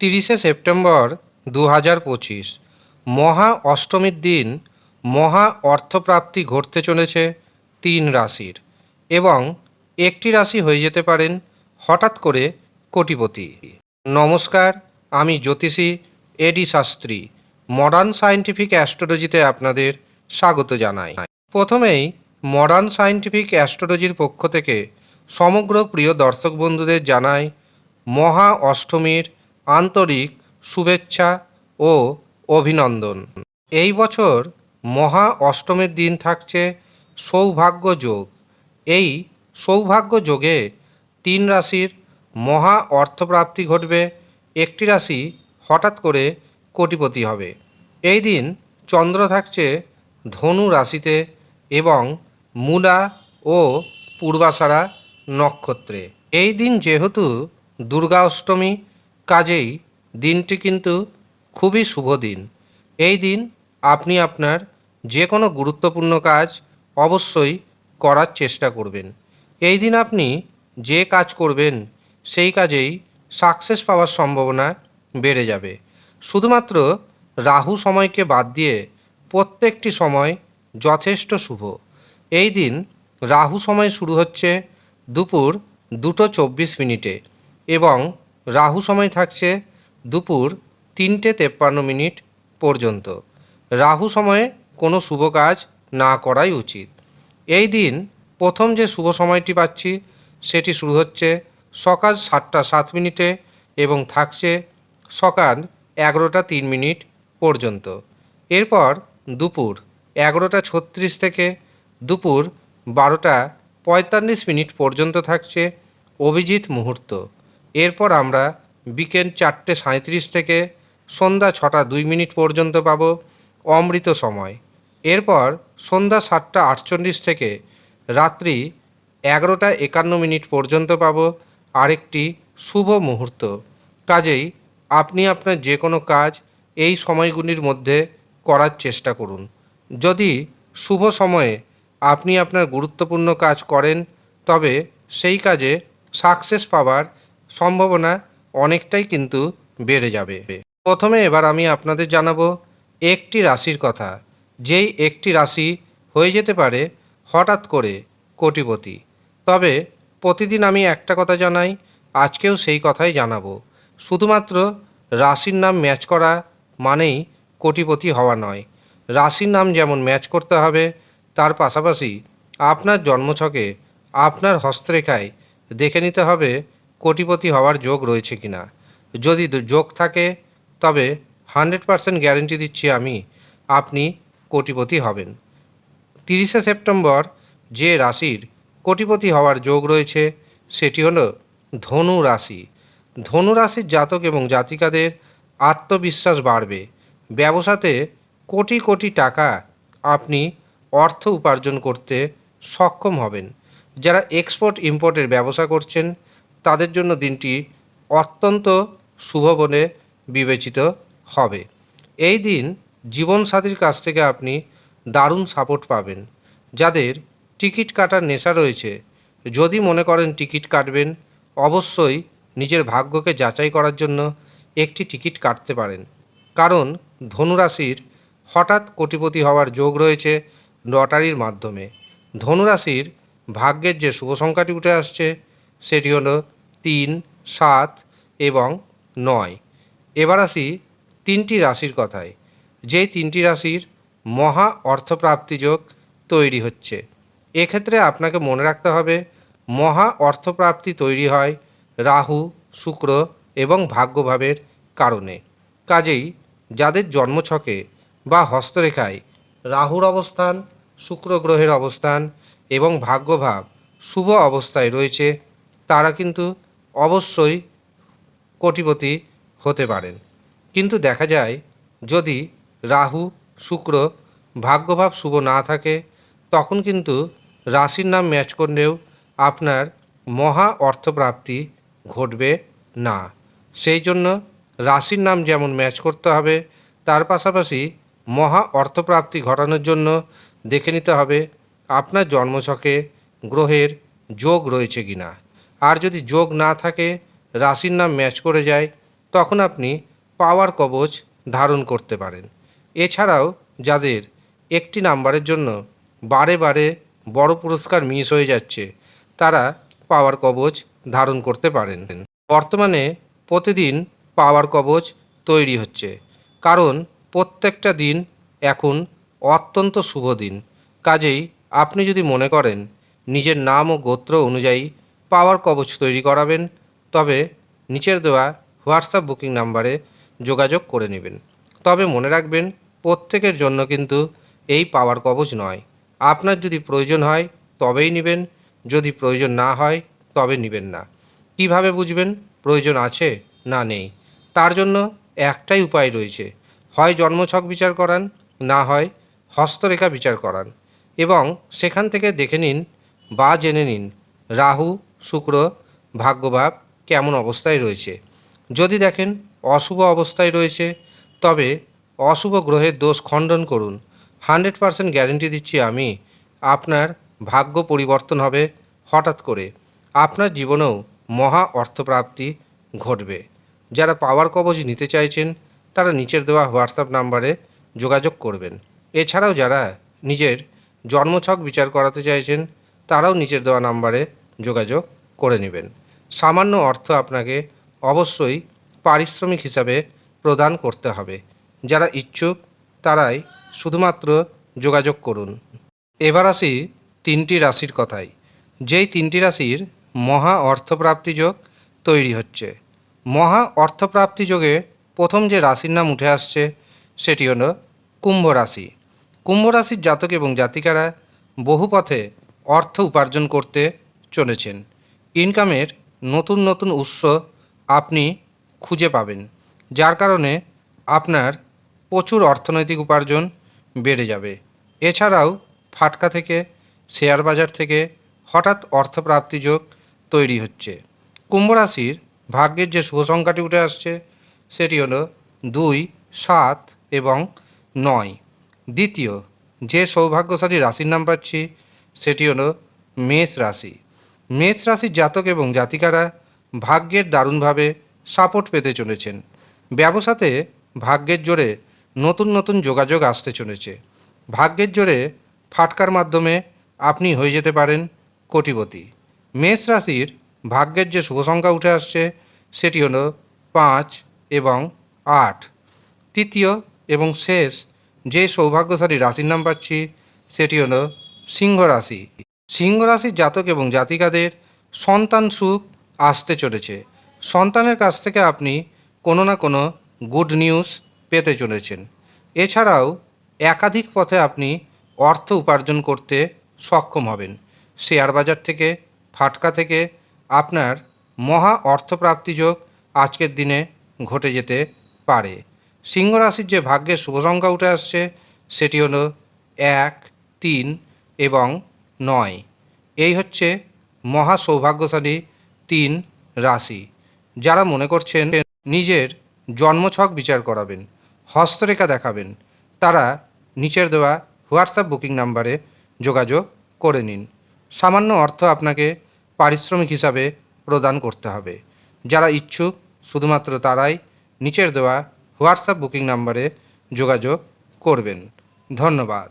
তিরিশে সেপ্টেম্বর দু হাজার পঁচিশ। মহা অষ্টমীর দিন মহা অর্থপ্রাপ্তি ঘটতে চলেছে তিন রাশির এবং একটি রাশি হয়ে যেতে পারেন হঠাৎ করে কোটিপতি। নমস্কার, আমি জ্যোতিষী A D Shastri modern scientific অ্যাস্ট্রোলজিতে আপনাদের স্বাগত জানাই। প্রথমেই মডার্ন সায়েন্টিফিক অ্যাস্ট্রোলজির পক্ষ থেকে সমগ্র প্রিয় দর্শক বন্ধুদের জানাই মহা অষ্টমীর আন্তরিক শুভেচ্ছা ও অভিনন্দন। এই বছর মহা অষ্টমীর দিন থাকছে সৌভাগ্য যোগ। এই সৌভাগ্য যোগে তিন রাশির মহা অর্থপ্রাপ্তি ঘটবে। একটি রাশি হঠাৎ করে কোটিপতি হবে। এই দিন চন্দ্র থাকছে ধনু রাশিতে এবং মূলা ও পূর্বাষাঢ়া নক্ষত্রে। এই দিন যেহেতু দুর্গা অষ্টমী কাজেই দিনটি কিন্তু খুবই শুভ দিন। এই দিন আপনি আপনার যে কোনো গুরুত্বপূর্ণ কাজ অবশ্যই করার চেষ্টা করবেন। এই দিন আপনি যে কাজ করবেন, সেই কাজেই সাকসেস পাওয়ার সম্ভাবনা বেড়ে যাবে। শুধুমাত্র রাহু সময়কে বাদ দিয়ে প্রত্যেকটি সময় যথেষ্ট শুভ। এই দিন রাহু সময় শুরু হচ্ছে দুপুর দুটো চব্বিশ মিনিটে এবং রাহু সময় থাকছে দুপুর তিনটে তেপ্পান্ন মিনিট পর্যন্ত। রাহু সময়ে কোনো শুভ কাজ না করাই উচিত। এই দিন প্রথম যে শুভ সময়টি পাচ্ছি, সেটি শুরু হচ্ছে সকাল সাতটা সাত মিনিটে এবং থাকছে সকাল এগারোটা তিন মিনিট পর্যন্ত। এরপর দুপুর এগারোটা ছত্রিশ থেকে দুপুর বারোটা পঁয়তাল্লিশ মিনিট পর্যন্ত থাকছে অভিজিৎ মুহূর্ত। এরপর আমরা বিকেল চারটে সাঁত্রিশ থেকে সন্ধ্যা ছটা দুই মিনিট পর্যন্ত পাব অমৃত সময়। এরপর সন্ধ্যা সাতটা আটচল্লিশ থেকে রাত্রি এগারোটা একান্ন মিনিট পর্যন্ত পাব আরেকটি শুভ মুহূর্ত। কাজেই আপনি আপনার যে কোনো কাজ এই সময়গুলির মধ্যে করার চেষ্টা করুন। যদি শুভ সময়ে আপনি আপনার গুরুত্বপূর্ণ কাজ করেন, তবে সেই কাজে সাকসেস পাওয়ার সম্ভাবনা অনেকটাই কিন্তু বেড়ে যাবে। প্রথমে এবার আমি আপনাদের জানাব একটি রাশির কথা। যেই একটি রাশি হয়ে যেতে পারে হঠাৎ করে কোটিপতি। তবে প্রতিদিন আমি একটা কথা জানাই, আজকেও সেই কথাই জানাব। শুধুমাত্র রাশির নাম ম্যাচ করা মানেই কোটিপতি হওয়া নয়। রাশির নাম যেমন ম্যাচ করতে হবে, তার পাশাপাশি আপনার জন্মছকে আপনার হস্তরেখায় দেখে নিতে হবে কোটিপতি হওয়ার যোগ রয়েছে কিনা? যদি যোগ থাকে, তবে হান্ড্রেড পারসেন্ট গ্যারেন্টি দিচ্ছি আমি, আপনি কোটিপতি হবেন। তিরিশে সেপ্টেম্বর যে রাশির কোটিপতি হওয়ার যোগ রয়েছে, সেটি হল ধনু রাশি। ধনু রাশির জাতক এবং জাতিকাদের আত্মবিশ্বাস বাড়বে। ব্যবসাতে কোটি কোটি টাকা আপনি অর্থ উপার্জন করতে সক্ষম হবেন। যারা এক্সপোর্ট ইম্পোর্টের ব্যবসা করছেন তাদের জন্য দিনটি অত্যন্ত শুভ বলে বিবেচিত হবে। এই দিন জীবনসাথীর কাছ থেকে আপনি দারুণ সাপোর্ট পাবেন। যাদের টিকিট কাটার নেশা রয়েছে, যদি মনে করেন টিকিট কাটবেন, অবশ্যই নিজের ভাগ্যকে যাচাই করার জন্য একটি টিকিট কাটতে পারেন। কারণ ধনুরাশির হঠাৎ কোটিপতি হওয়ার যোগ রয়েছে লটারির মাধ্যমে। ধনুরাশির ভাগ্যের যে শুভ সংখ্যাটি উঠে আসছে, সেটি হলো তিন, সাত এবং নয়। এবার আসি তিনটি রাশির কথায়। যেই তিনটি রাশির মহা অর্থপ্রাপ্তি যোগ তৈরি হচ্ছে। এক্ষেত্রে আপনাকে মনে রাখতে হবে, মহা অর্থপ্রাপ্তি তৈরি হয় রাহু, শুক্র এবং ভাগ্যভাবের কারণে। কাজেই যাদের জন্মছকে বা হস্তরেখায় রাহুর অবস্থান, শুক্র গ্রহের অবস্থান এবং ভাগ্যভাব শুভ অবস্থায় রয়েছে, তারা কিন্তু অবশ্যই কোটিপতি হতে পারেন। কিন্তু দেখা যায়, যদি রাহু, শুক্র ভাগ্যভাব শুভ না থাকে, তখন কিন্তু রাশির নাম ম্যাচ করলেও আপনার মহা অর্থপ্রাপ্তি ঘটবে না। সেই জন্য রাশির নাম যেমন ম্যাচ করতে হবে, তার পাশাপাশি মহা অর্থপ্রাপ্তি ঘটানোর জন্য দেখে নিতে হবে, আপনার জন্মছকে গ্রহের যোগ রয়েছে কিনা। আর যদি যোগ না থাকে, রাশির নাম ম্যাচ করে যায়, তখন আপনি পাওয়ার কবচ ধারণ করতে পারেন। এছাড়াও যাদের একটি নাম্বারের জন্য বারে বারে বড় পুরস্কার মিস হয়ে যাচ্ছে, তারা পাওয়ার কবচ ধারণ করতে পারেন। বর্তমানে প্রতিদিন পাওয়ার কবচ তৈরি হচ্ছে, কারণ প্রত্যেকটা দিন এখন অত্যন্ত শুভ দিন। কাজেই আপনি যদি মনে করেন, নিজের নাম ও গোত্র অনুযায়ী পাওয়ার কবচ তৈরি করাবেন, তবে নিচের দেওয়া হোয়াটসঅ্যাপ বুকিং নাম্বারে যোগাযোগ করে নেবেন। তবে মনে রাখবেন, প্রত্যেকের জন্য কিন্তু এই পাওয়ার কবচ নয়। আপনার যদি প্রয়োজন হয়, তবেই নেবেন। যদি প্রয়োজন না হয়, তবে নেবেন না। কীভাবে বুঝবেন প্রয়োজন আছে না নেই? তার জন্য একটাই উপায় রয়েছে। হয় জন্মছক বিচার করান, না হয় হস্তরেখা বিচার করান। এবং সেখান থেকে দেখে নিন বা জেনে নিন, রাহু শুক্র, ভাগ্যভাব কেমন অবস্থায় রয়েছে? যদি দেখেন, অশুভ অবস্থায় রয়েছে, তবে অশুভ গ্রহের দোষ খণ্ডন করুন। হান্ড্রেড পারসেন্ট গ্যারেন্টি দিচ্ছি আমি, আপনার ভাগ্য পরিবর্তন হবে হঠাৎ করে। আপনার জীবনেও মহা অর্থপ্রাপ্তি ঘটবে। যারা পাওয়ার কবচ নিতে চাইছেন, তারা নিচের দেওয়া হোয়াটসঅ্যাপ নাম্বারে যোগাযোগ করবেন। এছাড়াও যারা নিজের জন্মছক বিচার করাতে চাইছেন, তারাও নিচের দেওয়া নাম্বারে যোগাযোগ করে নেবেন। সামান্য অর্থ আপনাকে অবশ্যই পারিশ্রমিক হিসাবে প্রদান করতে হবে। যারা ইচ্ছুক, তারাই শুধুমাত্র যোগাযোগ করুন। এবার আসি তিনটি রাশির কথায়। যেই তিনটি রাশির মহা অর্থপ্রাপ্তি যোগ তৈরি হচ্ছে। মহা অর্থপ্রাপ্তি যোগে প্রথম যে রাশির নাম উঠে আসছে, সেটি হলো কুম্ভ রাশি। কুম্ভ রাশির জাতক এবং জাতিকারা বহু পথে অর্থ উপার্জন করতে চলেছেন। ইনকামের নতুন নতুন উৎস আপনি খুঁজে পাবেন, যার কারণে আপনার প্রচুর অর্থনৈতিক উপার্জন বেড়ে যাবে। এছাড়াও ফাটকা থেকে, শেয়ার বাজার থেকে হঠাৎ অর্থপ্রাপ্তি যোগ তৈরি হচ্ছে। কুম্ভ রাশির ভাগ্যের যে শুভ সংখ্যাটি উঠে আসছে, সেটি হলো দুই, সাত এবং নয়। দ্বিতীয়, যে সৌভাগ্যশালী রাশির নাম পাচ্ছি, সেটি হলো মেষ রাশি। মেষ রাশির জাতক এবং জাতিকারা ভাগ্যের দারুণভাবে সাপোর্ট পেতে চলেছেন। ব্যবসাতে ভাগ্যের জোরে নতুন নতুন যোগাযোগ আসতে চলেছে। ভাগ্যের জোরে ফাটকার মাধ্যমে আপনি হয়ে যেতে পারেন কোটিপতি। মেষ রাশির ভাগ্যের যে শুভ সংখ্যা উঠে আসছে, সেটি হলো পাঁচ এবং আট। তৃতীয় এবং শেষ যে সৌভাগ্যশালী রাশির নাম পাচ্ছি, সেটি হলো সিংহ রাশি। সিংহ রাশির জাতক এবং জাতিকাদের সন্তান সুখ আসতে চলেছে। সন্তানের কাছ থেকে আপনি কোনো না কোনো গুড নিউজ পেতে চলেছেন। এছাড়াও একাধিক পথে আপনি অর্থ উপার্জন করতে সক্ষম হবেন। শেয়ার বাজার থেকে, ফাটকা থেকে আপনার মহা অর্থপ্রাপ্তি যোগ আজকের দিনে ঘটে যেতে পারে। সিংহ রাশির যে ভাগ্যের শুভ সংখ্যা উঠে আসছে, সেটি হলো এক, তিন এবং নয়। এই হচ্ছে মহা সৌভাগ্যশালী তিন রাশি। যারা মনে করছেন নিজের জন্মছক বিচার করাবেন, হস্তরেখা দেখাবেন, তারা নিচের দেওয়া হোয়াটসঅ্যাপ বুকিং নাম্বারে যোগাযোগ করে নিন। সামান্য অর্থ আপনাকে পারিশ্রমিক হিসাবে প্রদান করতে হবে। যারা ইচ্ছুক, শুধুমাত্র তারাই নিচের দেওয়া হোয়াটসঅ্যাপ বুকিং নাম্বারে যোগাযোগ করবেন। ধন্যবাদ।